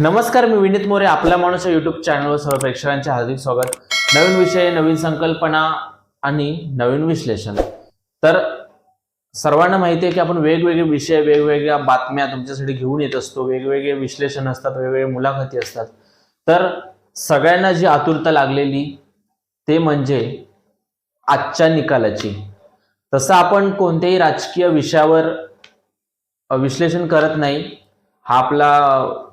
नमस्कार मी विनीत मोरे आपला माणूस या युट्यूब चॅनलवर सर्व प्रेक्षकांचे हार्दिक स्वागत. नवीन विषय नवीन संकल्पना आणि नवीन विश्लेषण. तर सर्वांना माहिती आहे की आपण वेगवेगळे विषय वेगवेगळ्या बातम्या तुमच्यासाठी घेऊन येत असतो. वेगवेगळे विश्लेषण असतात वेगवेगळे मुलाखती असतात. तर सगळ्यांना जी आतुरता लागलेली ते म्हणजे आजच्या निकालाची. तसं आपण कोणत्याही राजकीय विषयावर विश्लेषण करत नाही. हा आपला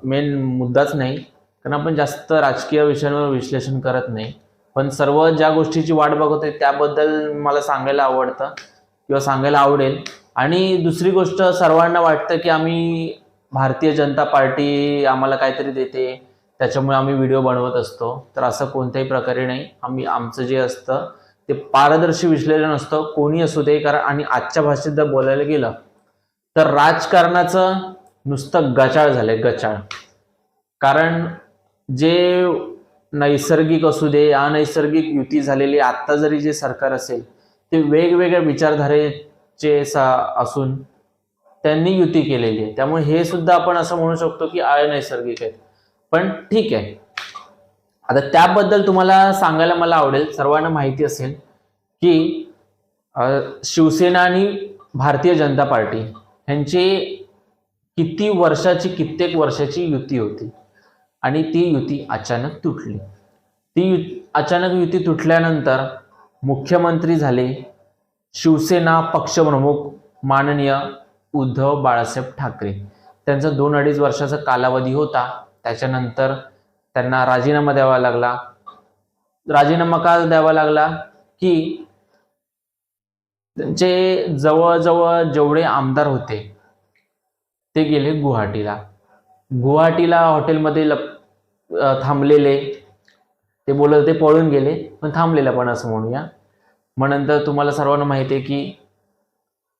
मेन मुद्दाच नाही. कारण आपण जास्त राजकीय विषयांवर विश्लेषण करत नाही. पण सर्व ज्या गोष्टीची वाट बघत आहे त्याबद्दल मला सांगायला आवडतं किंवा सांगायला आवडेल. आणि दुसरी गोष्ट सर्वांना वाटतं की आम्ही भारतीय जनता पार्टी आम्हाला काहीतरी देते. त्याच्यामुळे आम्ही व्हिडिओ बनवत असतो. तर असं कोणत्याही प्रकारे नाही. आम्ही आमचं जे असतं ते पारदर्शी विश्लेषण असतं. कोणी असू दे कारण आणि आजच्या भाषेत जर बोलायला गेलं तर राजकारणाचं नुसतं गचाळ झालंय गचाळ. कारण जे नैसर्गिक असू दे अनैसर्गिक युती झालेली आत्ता जरी जे सरकार असेल ते वेगवेगळ्या विचारधारेचे सा- असून त्यांनी युती केलेली आहे. त्यामुळे हे सुद्धा आपण असं म्हणू शकतो की अनैसर्गिक आहेत. पण ठीक आहे. आता त्याबद्दल तुम्हाला सांगायला मला आवडेल. सर्वांना माहिती असेल की शिवसेना आणि भारतीय जनता पार्टी ह्यांची किती वर्षाची कित्येक वर्षाची युती होती. आणि ती युती अचानक तुटली. ती यु अचानक युती तुटल्यानंतर मुख्यमंत्री झाले शिवसेना पक्षप्रमुख माननीय उद्धव बाळासाहेब ठाकरे. त्यांचा दोन अडीच वर्षाचा कालावधी होता. त्याच्यानंतर त्यांना राजीनामा द्यावा लागला. राजीनामा का द्यावा लागला? की त्यांचे जवळजवळ जेवढे आमदार होते ते गेले गुवाहाटीला. गुवाहाटीला हॉटेलमध्ये लप थांबलेले. ते बोलत होते पळून गेले पण थांबलेले पण असं म्हणूया. मग नंतर तुम्हाला सर्वांना माहिती आहे की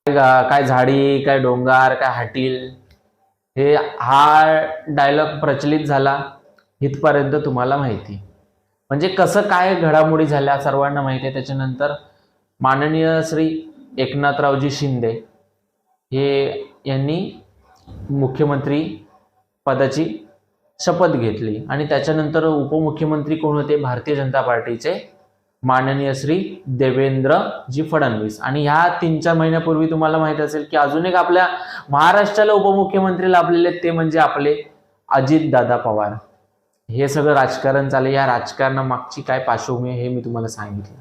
काय काय झाडी काय डोंगर काय हाटील हे हा डायलॉग प्रचलित झाला इथपर्यंत तुम्हाला माहिती. म्हणजे कसं काय घडामोडी झाल्या सर्वांना माहिती आहे. त्याच्यानंतर माननीय श्री एकनाथरावजी शिंदे हे यांनी मुख्यमंत्री पदाची शपथ घेतली. आणि त्याच्यानंतर उपमुख्यमंत्री कोण होते? भारतीय जनता पार्टीचे माननीय श्री देवेंद्रजी फडणवीस. आणि ह्या तीन चार महिन्यापूर्वी तुम्हाला माहीत असेल की अजून एक आपल्या महाराष्ट्राला उपमुख्यमंत्री लाभलेले आहेत ते म्हणजे आपले अजितदादा पवार. हे सगळं राजकारण चाललं या राजकारणामागची काय पार्श्वभूमी आहे हे मी तुम्हाला सांगितलं.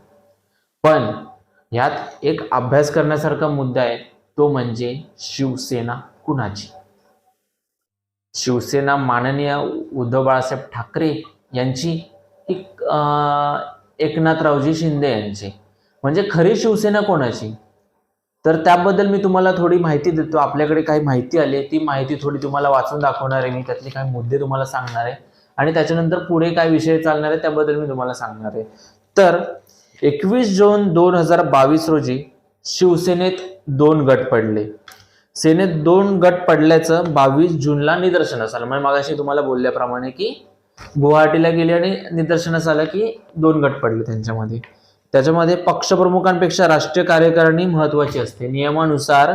पण ह्यात एक अभ्यास करण्यासारखा मुद्दा आहे. तो म्हणजे शिवसेना. कुणाची? शिवसेना माननीय उद्धव बाळासाहेब ठाकरे यांची की एकनाथरावजी शिंदे यांची? म्हणजे खरी शिवसेना कोणाची? तर त्याबद्दल मी तुम्हाला थोडी माहिती देतो. आपल्याकडे काही माहिती आली ती माहिती थोडी तुम्हाला वाचून दाखवणार आहे. मी त्यातले काही मुद्दे तुम्हाला सांगणार आहे. आणि त्याच्यानंतर पुढे काय विषय चालणार आहे त्याबद्दल मी तुम्हाला सांगणार आहे. तर एकवीस जून दोन हजार बावीस रोजी शिवसेनेत दोन गट पडले. सेनेत दोन गट पडल्याचं बावीस जूनला निदर्शनास आलं. म्हणजे मागाशी तुम्हाला बोलल्याप्रमाणे की गुवाहाटीला गेले आणि निदर्शनास आलं की दोन गट पडले त्यांच्यामध्ये. त्याच्यामध्ये पक्षप्रमुखांपेक्षा राष्ट्रीय कार्यकारिणी महत्वाची असते. नियमानुसार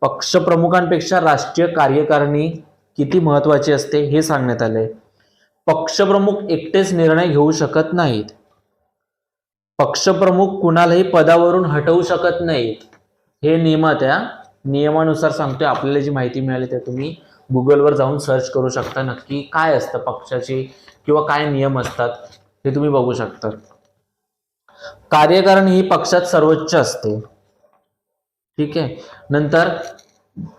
पक्षप्रमुखांपेक्षा राष्ट्रीय कार्यकारिणी किती महत्वाची असते हे सांगण्यात आलंय. पक्षप्रमुख एकटेच निर्णय घेऊ शकत नाहीत. पक्षप्रमुख कुणालाही पदावरून हटवू शकत नाहीत. हे नियमात नियमानुसार सांगतोय आपल्याला जी माहिती मिळाली ते तुम्ही गुगलवर जाऊन सर्च करू शकता. नक्की काय असतं पक्षाची किंवा काय नियम असतात हे तुम्ही बघू शकता. कार्यकारण ही पक्षात सर्वोच्च असते. ठीक आहे? नंतर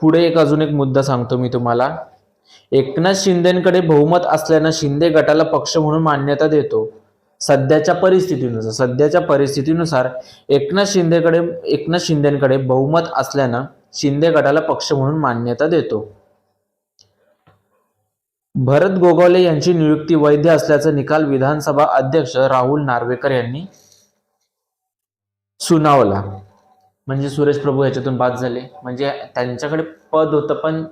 पुढे एक अजून एक मुद्दा सांगतो मी तुम्हाला. एकनाथ शिंदेकडे बहुमत असल्यानं शिंदे गटाला पक्ष म्हणून मान्यता देतो. सध्याच्या परिस्थितीनुसार सध्याच्या परिस्थितीनुसार एकनाथ शिंदेकडे एकनाथ शिंदेकडे बहुमत असल्यानं शिंदे गटाला पक्ष म्हणून मान्यता देतो. भरत गोगावले यांची नियुक्ती वैध असल्याचा निकाल विधानसभा अध्यक्ष राहुल नार्वेकर यांनी सुनावला. म्हणजे सुरेश प्रभू याच्यातून बाद झाले. म्हणजे त्यांच्याकडे पद होतं पण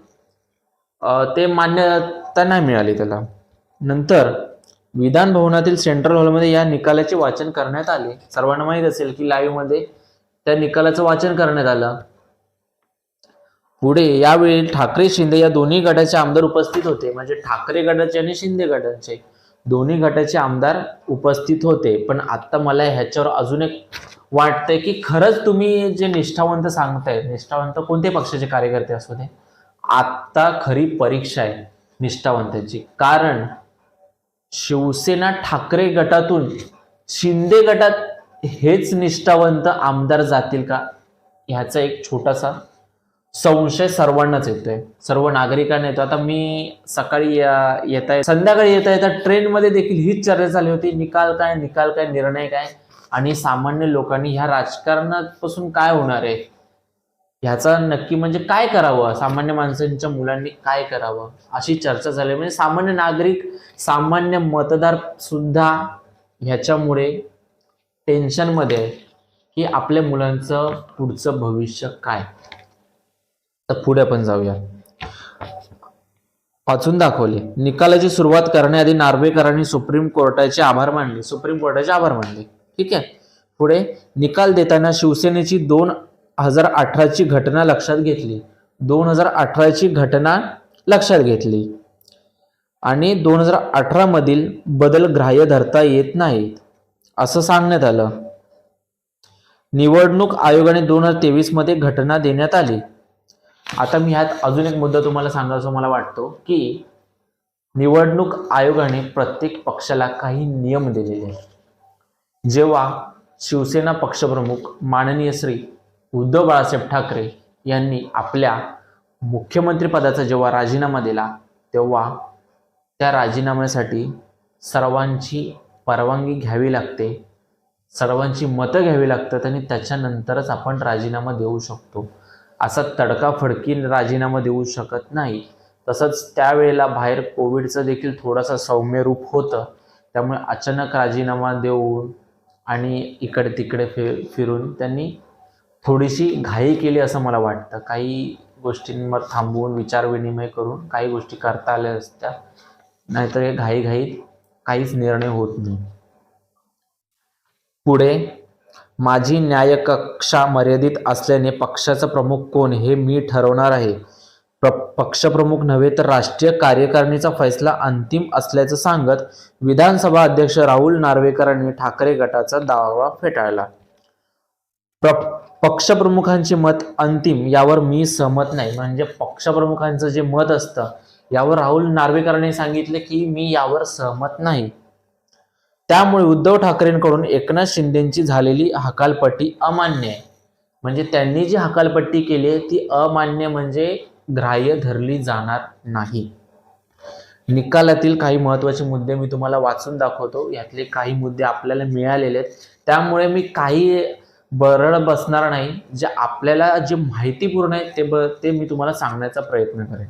ते मान्यता नाही मिळाली त्याला. नंतर विधान भवनातील सेंट्रल हॉलमध्ये या निकालाचे वाचन करण्यात आले. सर्वांना माहीत असेल की लाईव्हमध्ये त्या निकालाचं वाचन करण्यात आलं. पुढे यावेळी ठाकरे शिंदे या दोन्ही गटाचे आमदार उपस्थित होते. म्हणजे ठाकरे गटाचे आणि शिंदे गटाचे. दोन्ही गटाचे आमदार उपस्थित होते. पण आता मला ह्याच्यावर अजून एक वाटतंय की खरंच तुम्ही जे निष्ठावंत सांगताय निष्ठावंत कोणते पक्षाचे कार्यकर्ते असू दे आत्ता खरी परीक्षा आहे निष्ठावंतांची. कारण शिवसेना ठाकरे गटातून शिंदे गटात हेच निष्ठावंत आमदार जातील का? ह्याचा एक छोटासा संशय सर्वांनाच येतोय. सर्व नागरिकांना येतो. आता मी सकाळी या- संध्याकाळी येत- संध्याकाळी येता येता ट्रेनमध्ये देखील हीच चर्चा झाली होती. निकाल काय निकाल काय निर्णय काय? आणि सामान्य लोकांनी ह्या राजकारणापासून काय होणार आहे? ह्याचा नक्की म्हणजे काय करावं? सामान्य माणसांच्या मुलांनी काय करावं? अशी चर्चा झाली. म्हणजे सामान्य नागरिक सामान्य मतदार सुद्धा ह्याच्यामुळे टेन्शनमध्ये की आपल्या मुलांचं पुढचं भविष्य काय? तर पुढे आपण जाऊया. वाचून दाखवले. निकालाची सुरुवात करण्याआधी नार्वेकरांनी सुप्रीम कोर्टाचे आभार मानले. सुप्रीम कोर्टाचे आभार मानले. ठीक आहे? पुढे निकाल देताना शिवसेनेची दोन हजार अठराची घटना लक्षात घेतली. दोन हजार अठराची घटना लक्षात घेतली. आणि दोन हजार अठरा मधील बदल ग्राह्य धरता येत नाहीत. असं सांगण्यात आलं. निवडणूक आयोगाने दोन हजार तेवीसमध्ये घटना देण्यात आली. आता मी ह्यात अजून एक मुद्दा तुम्हाला सांगायचा मला वाटतो की निवडणूक आयोगाने प्रत्येक पक्षाला काही नियम दिलेले आहेत. जेव्हा शिवसेना पक्षप्रमुख माननीय श्री उद्धव बाळासाहेब ठाकरे यांनी आपल्या मुख्यमंत्रीपदाचा जेव्हा राजीनामा दिला तेव्हा त्या राजीनाम्यासाठी सर्वांची परवानगी घ्यावी लागते सर्वांची मतं घ्यावी लागतात आणि त्याच्यानंतरच आपण राजीनामा देऊ शकतो. असा तडकाफडकी राजीनामा देऊ शकत नाही. तसंच त्यावेळेला बाहेर कोविडचं देखील थोडासा सौम्य रूप होतं. त्यामुळे अचानक राजीनामा देऊन आणि इकडे तिकडे फि फिरून त्यांनी थोडीशी घाई केली असं मला वाटतं. काही गोष्टींवर थांबवून विचारविनिमय करून काही गोष्टी करता आल्या असत्या. नाहीतर हे घाईघाईत काहीच निर्णय होत नाही. पुढे माझी न्यायकक्षा मर्यादित असल्याने पक्षाचा प्रमुख कोण हे मी ठरवणार आहे. प्र पक्षप्रमुख नव्हे तर राष्ट्रीय कार्यकारिणीचा फैसला अंतिम असल्याचं सांगत विधानसभा अध्यक्ष राहुल नार्वेकरांनी ठाकरे गटाचा दावा फेटाळला. प्र पक्षप्रमुखांचे मत अंतिम यावर मी सहमत नाही. म्हणजे पक्षप्रमुखांचं जे मत असतं यावर राहुल नार्वेकरांनी सांगितले की मी यावर सहमत नाही. त्यामुळे उद्धव ठाकरेंकडून एकनाथ शिंदेची झालेली हकालपट्टी अमान्य आहे. म्हणजे त्यांनी जी हकालपट्टी केली आहे ती अमान्य म्हणजे ग्राह्य धरली जाणार नाही. निकालातील काही महत्त्वाचे मुद्दे मी तुम्हाला वाचून दाखवतो. यातले काही मुद्दे आपल्याला मिळालेले आहेत. त्यामुळे मी काही बरड बसणार नाही. जे आपल्याला जे माहितीपूर्ण आहे ते ब ते मी तुम्हाला सांगण्याचा प्रयत्न करेन.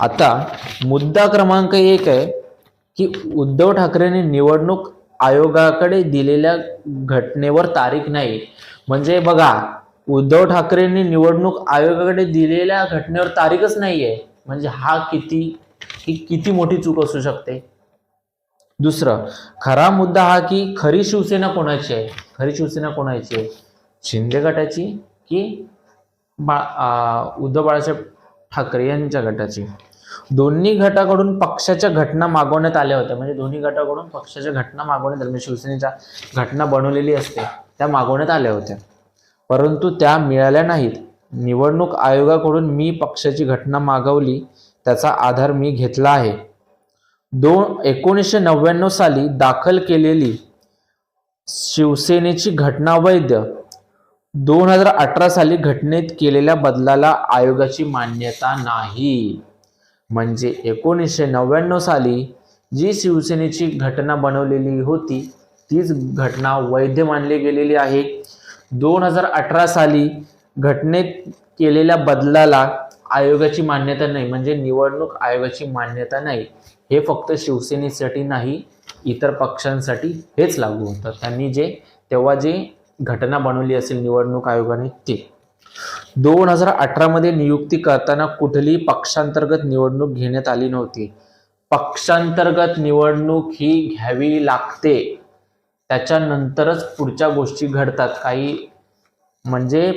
आता मुद्दा क्रमांक एक आहे की उद्धव ठाकरेंनी निवडणूक आयोगाकडे दिलेल्या घटनेवर तारीख नाही. म्हणजे बघा उद्धव ठाकरेंनी निवडणूक आयोगाकडे दिलेल्या घटनेवर तारीखच नाही आहे म्हणजे हा किती ही किती मोठी चूक असू शकते? दुसरं खरा मुद्दा हा की खरी शिवसेना कोणाची आहे? खरी शिवसेना कोणाची आहे? शिंदे गटाची की बा उद्धव बाळासाहेब ठाकरे यांच्या गटाची? दोन्ही गटाकडून पक्षाच्या घटना मागवण्यात आल्या होत्या. म्हणजे दोन्ही गटाकडून पक्षाच्या घटना मागवण्यात आल्या. म्हणजे शिवसेनेच्या घटना बनवलेली असते त्या मागवण्यात आल्या होत्या. परंतु त्या मिळाल्या नाहीत. निवडणूक आयोगाकडून मी पक्षाची घटना मागवली त्याचा आधार मी घेतला आहे. दोन एकोणीसशे नव्याण्णव साली दाखल केलेली शिवसेनेची घटना वैध दोन हजार अठरा साली घटनेत केलेल्या बदलाला आयोगाची मान्यता नाही. म्हणजे एकोणीसशे नव्याण्णव साली जी शिवसेनेची घटना बनवलेली होती तीच घटना वैध मानली गेलेली आहे. दोन हजार अठरा साली घटनेत केलेल्या बदलाला आयोगाची मान्यता नाही म्हणजे निवडणूक आयोगाची मान्यता नाही. हे फक्त शिवसेनेसाठी नाही इतर पक्षांसाठी हेच लागू होतं. त्यांनी जे तेव्हा जे घटना बनवली असेल निवडणूक आयोगाने ते. दोन हजार अठरामध्ये नियुक्ती करताना कुठलीही पक्षांतर्गत निवडणूक घेण्यात आली नव्हती. पक्षांतर्गत निवडणूक ही घ्यावी लागते. त्याच्यानंतरच पुढच्या गोष्टी घडतात. काही म्हणजे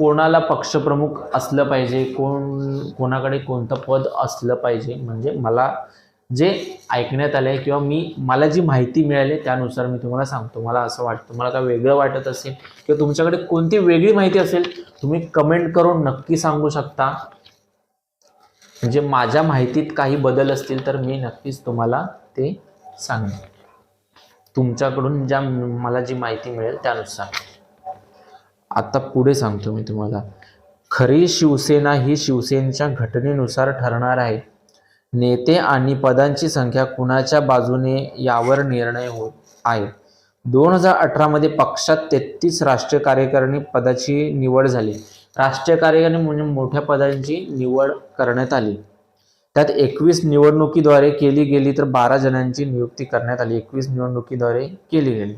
कोणाला पक्षप्रमुख असलं पाहिजे कोण कोणाकडे कोणतं पद असलं पाहिजे म्हणजे मला जे ऐकण्यात आलं आहे किंवा मी मला जी माहिती मिळाली त्यानुसार मी तुम्हाला सांगतो. मला असं वाटतं मला काय वेगळं वाटत असेल किंवा तुमच्याकडे कोणती वेगळी माहिती असेल तुम्ही कमेंट करून नक्की सांगू शकता. म्हणजे माझ्या माहितीत काही बदल असतील तर मी नक्कीच तुम्हाला ते सांगेन. तुमच्याकडून ज्या मला जी माहिती मिळेल त्यानुसार. आता पुढे सांगतो मी तुम्हाला. खरी शिवसेना ही शिवसेनेच्या घटनेनुसार ठरणार आहे. नेते आणि पदांची संख्या कुणाच्या बाजूने यावर निर्णय होत आहे? दोन हजार अठरामध्ये पक्षात तेहतीस राष्ट्रीय कार्यकारिणी पदाची निवड झाली. राष्ट्रीय कार्यकारिणी म्हणजे मोठ्या पदांची निवड करण्यात आली. त्यात एकवीस निवडणुकीद्वारे केली गेली तर बारा जणांची नियुक्ती करण्यात आली. एकवीस निवडणुकीद्वारे केली गेली.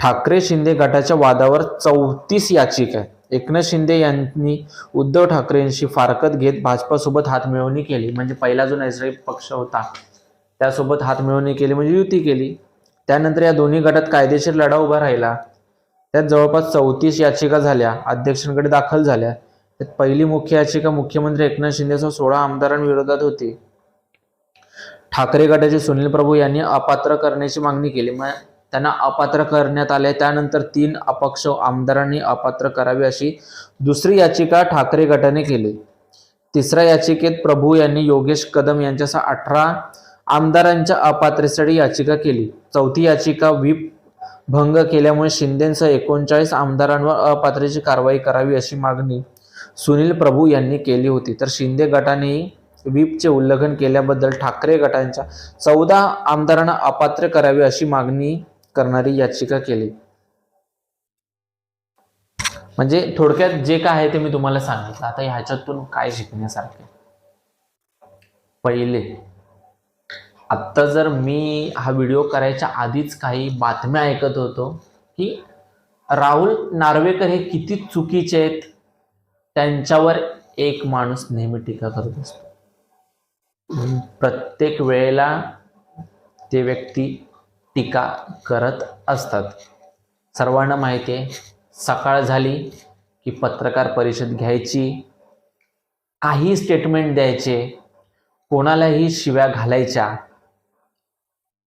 ठाकरे शिंदे गटाच्या वादावर चौतीस याचिका आहेत. एकनाथ शिंदे यांनी उद्धव ठाकरेंशी फारकत घेत भाजपासोबत हातमिळवणी केली. म्हणजे पहिला जो नैसर्गिक पक्ष होता त्यासोबत हातमिळवणी केली म्हणजे युती केली. त्यानंतर या दोन्ही गटात कायदेशीर लढा उभा राहिला. त्यात जवळपास चौतीस याचिका झाल्या अध्यक्षांकडे दाखल झाल्या. त्यात पहिली मुख्य याचिका मुख्यमंत्री एकनाथ शिंदेसह सोळा आमदारांविरोधात होती. ठाकरे गटाचे सुनील प्रभू यांनी अपात्र करण्याची मागणी केली. मग त्यांना अपात्र करण्यात आले. त्यानंतर तीन अपक्ष आमदारांनी अपात्र करावे अशी दुसरी याचिका ठाकरे गटाने केली. तिसऱ्या याचिकेत प्रभू यांनी योगेश कदम यांच्यासह अठरा आमदारांच्या अपात्रेसाठी याचिका केली. चौथी याचिका व्हीप भंग केल्यामुळे शिंदेसह एकोणचाळीस आमदारांवर अपात्रेची कारवाई करावी अशी मागणी सुनील प्रभू यांनी केली होती. तर शिंदे गटानेही व्हीपचे उल्लंघन केल्याबद्दल ठाकरे गटांच्या चौदा आमदारांना अपात्र करावी अशी मागणी करणारी याचिका केली. म्हणजे थोडक्यात जे काय आहे ते मी तुम्हाला सांगितलं. आता ह्याच्यातून काय शिकण्यासारखे पहिले आत्ता जर मी हा व्हिडिओ करायच्या आधीच काही बातम्या ऐकत होतो की राहुल नार्वेकर हे किती चुकीचे आहेत त्यांच्यावर एक माणूस नेहमी टीका करत असतो. प्रत्येक वेळेला ते व्यक्ती टीका करत असतात. सर्वांना माहिती आहे सकाळ झाली की पत्रकार परिषद घ्यायची. काही स्टेटमेंट द्यायचे. कोणालाही शिव्या घालायच्या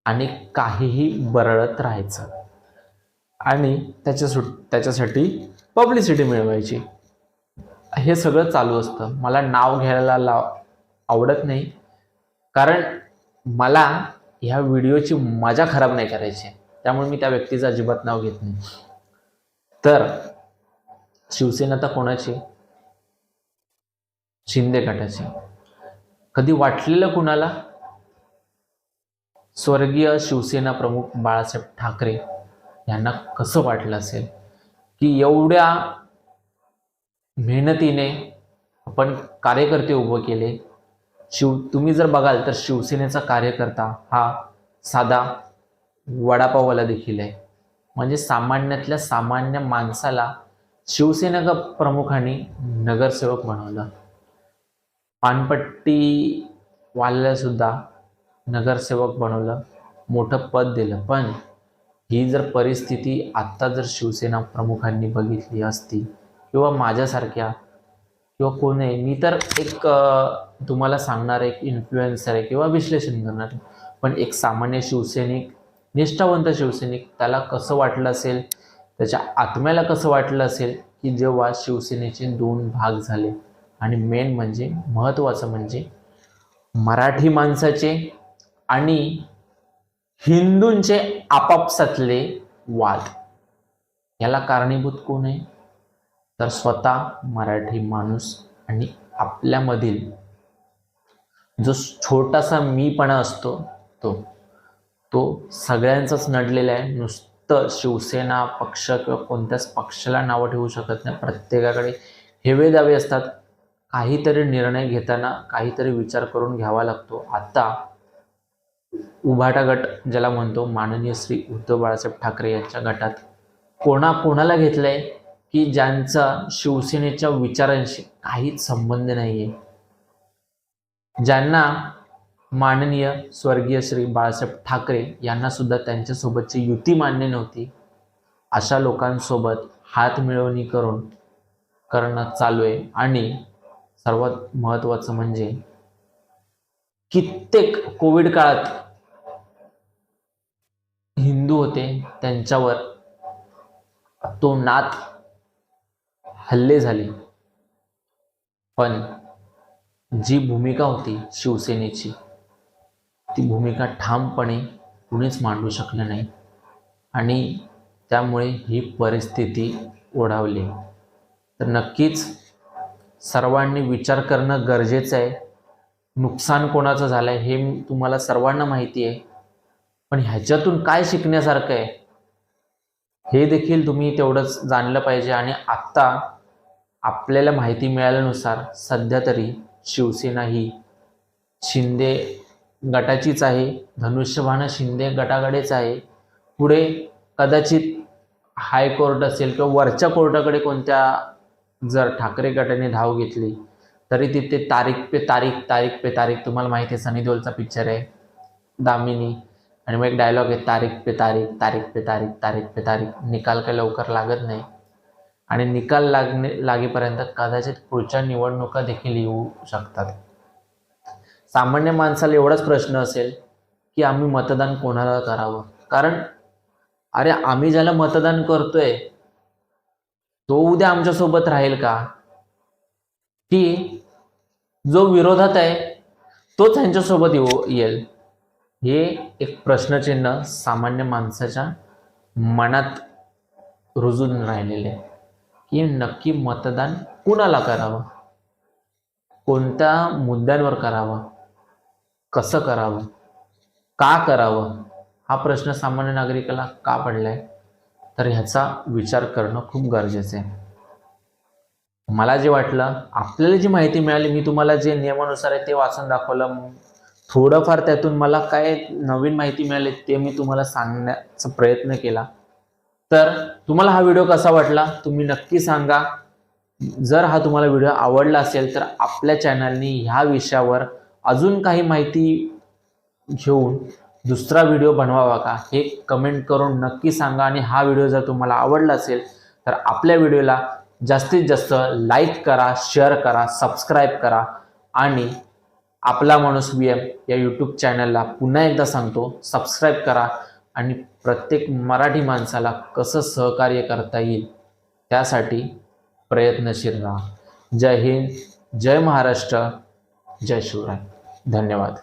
आणि काहीही बरळत राहायचं. आणि त्याच्या सुट त्याच्यासाठी पब्लिसिटी मिळवायची. हे सगळं चालू असतं. मला नाव घ्यायला लाव आवडत नाही. कारण मला ह्या व्हिडिओची मजा खराब नाही करायची. त्यामुळे मी त्या व्यक्तीचं अजिबात नाव घेत नाही. तर शिवसेना तर कोणाची? शिंदे गटाची. कधी वाटलेलं कुणाला? स्वर्गीय शिवसेना प्रमुख बाळासाहेब ठाकरे यांना कसं वाटलं असेल? की एवढ्या मेहनतीने आपण कार्यकर्ते उभं केले शिव तुम्ही जर बघाल तर शिवसेनेचा कार्यकर्ता हा साधा वडापाववाला देखील आहे. म्हणजे सामान्यातल्या सामान्य माणसाला शिवसेना प्रमुखांनी नगरसेवक बनवलं. पानपट्टी वाल्याला सुद्धा नगरसेवक बनवलं मोठं पद दिलं. पण ही जर परिस्थिती आत्ता जर शिवसेना प्रमुखांनी बघितली असती किंवा माझ्यासारख्या किंवा कोण आहे मी तर एक तुम्हाला सांगणार एक इन्फ्लुएन्सर आहे किंवा विश्लेषण करणार. आहे. पण एक सामान्य शिवसैनिक निष्ठावंत शिवसैनिक त्याला कसं वाटलं असेल त्याच्या आत्म्याला कसं वाटलं असेल की जेव्हा शिवसेनेचे दोन भाग झाले. आणि मेन म्हणजे महत्त्वाचं म्हणजे मराठी माणसाचे आणि हिंदूंचे आपापसातले वाद. याला कारणीभूत कोण आहे? तर स्वतः मराठी माणूस आणि आपल्यामधील जो छोटासा मीपणा असतो तो तो सगळ्यांचाच नडलेला आहे. नुसतं शिवसेना पक्ष किंवा कोणत्याच पक्षाला नावं ठेवू शकत नाही. प्रत्येकाकडे हेवे दावे असतात. काहीतरी निर्णय घेताना काहीतरी विचार करून घ्यावा लागतो. आता उभाटा गट ज्याला म्हणतो माननीय श्री उद्धव बाळासाहेब ठाकरे यांच्या गटात कोणा कोणाला घेतलंय? की ज्यांचा शिवसेनेच्या विचारांशी काहीच संबंध नाहीये. ज्यांना माननीय स्वर्गीय श्री बाळासाहेब ठाकरे यांना सुद्धा त्यांच्यासोबतची युती मान्य नव्हती अशा लोकांसोबत हात मिळवणी करून करणं चालू आहे. आणि सर्वात महत्त्वाचं म्हणजे कित्येक कोविड काळात हिंदू होते त्यांच्यावर तो नाथ हल्ले झाले. पण जी भूमिका होती शिवसेनेची ती भूमिका ठामपणे कुणीच मांडू शकलं नाही. आणि त्यामुळे ही परिस्थिती ओढावली. तर नक्कीच सर्वांनी विचार करणं गरजेचं आहे. नुकसान कोणाचं झालं आहे हे तुम्हाला सर्वांना माहिती आहे. पण ह्याच्यातून काय शिकण्यासारखं आहे? हे देखील तुम्ही तेवढंच जाणलं पाहिजे. आणि आत्ता आपल्याला माहिती मिळाल्यानुसार सध्या तरी शिवसेना ही शिंदे गटाचीच आहे धनुष्यबाण शिंदे गटाकडेच आहे. पुढे कदाचित हायकोर्ट असेल किंवा वरच्या कोर्टाकडे कोणत्या जर ठाकरे गटाने धाव घेतली तरी तिथे तारीख पे तारीख तारीख पे तारीख तुम्हाला माहिती आहे सनी देओलचा पिक्चर आहे दामिनी. आणि मग एक डायलॉग आहे तारीख पे तारीख तारीख पे तारीख तारीख पे तारीख. निकाल काही लवकर लागत नाही. आणि निकाल लागणे लागेपर्यंत कदाचित पुढच्या निवडणुका देखील येऊ शकतात. सामान्य माणसाला एवढाच प्रश्न असेल की आम्ही मतदान कोणाला करावं? कारण अरे आम्ही ज्याला मतदान करतोय तो उद्या आमच्यासोबत राहील का? की जो विरोधात आहे तोच त्यांच्यासोबत येऊ येईल. हे एक प्रश्नचिन्ह सामान्य माणसाच्या मनात रुजून राहिलेले आहे. की नक्की मतदान कुणाला करावं? कोणत्या मुद्द्यांवर करावं? कसं करावं? का करावं? हा प्रश्न सामान्य नागरिकाला का पडलाय? तर ह्याचा विचार करणं खूप गरजेचं आहे. मला जे वाटलं आपल्याला जी माहिती मिळाली मी तुम्हाला जे नियमानुसार आहे ते वाचून दाखवलं. थोडंफार त्यातून मला काय नवीन माहिती मिळाली ते मी तुम्हाला सांगण्याचा प्रयत्न केला. तर तुम्हाला हा व्हिडिओ कसा वाटला तुम्ही नक्की सांगा. जर हा तुम्हाला व्हिडिओ आवडला असेल तर आपल्या चॅनलनी ह्या विषयावर अजून काही माहिती घेऊन दुसरा व्हिडिओ बनवावा का हे कमेंट करून नक्की सांगा. आणि हा व्हिडिओ जर तुम्हाला आवडला असेल तर आपल्या व्हिडिओला जास्तीत जास्त लाईक करा शेअर करा सबस्क्राईब करा. आणि आपला माणूस बी एम या यूट्यूब चॅनलला पुन्हा एकदा सांगतो सबस्क्राईब करा. आणि प्रत्येक मराठी माणसाला कसं सहकार्य करता येईल त्यासाठी प्रयत्नशील राहा. जय हिंद जय महाराष्ट्र जय शिवराय. धन्यवाद.